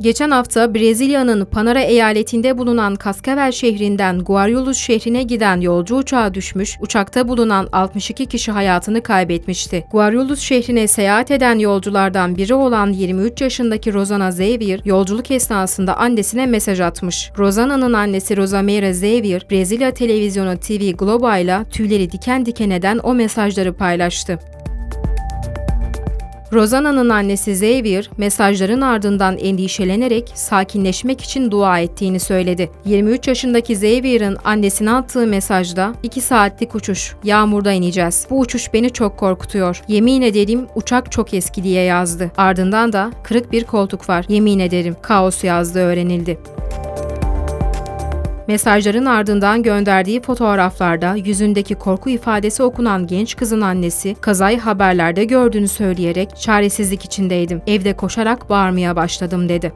Geçen hafta Brezilya'nın Panara eyaletinde bulunan Cascavel şehrinden Guarulhos şehrine giden yolcu uçağı düşmüş, uçakta bulunan 62 kişi hayatını kaybetmişti. Guarulhos şehrine seyahat eden yolculardan biri olan 23 yaşındaki Rosana Xavier, yolculuk esnasında annesine mesaj atmış. Rosana'nın annesi Rosamira Xavier, Brezilya televizyonu TV Globo ile tüyleri diken diken eden o mesajları paylaştı. Rosana'nın annesi Xavier, mesajların ardından endişelenerek sakinleşmek için dua ettiğini söyledi. 23 yaşındaki Xavier'ın annesine attığı mesajda 2 saatlik uçuş, yağmurda ineceğiz. Bu uçuş beni çok korkutuyor. Yemin ederim uçak çok eski diye yazdı. Ardından da kırık bir koltuk var. Yemin ederim kaos yazdığı öğrenildi. Mesajların ardından gönderdiği fotoğraflarda yüzündeki korku ifadesi okunan genç kızın annesi kazayı haberlerde gördüğünü söyleyerek çaresizlik içindeydim. Evde koşarak bağırmaya başladım dedi.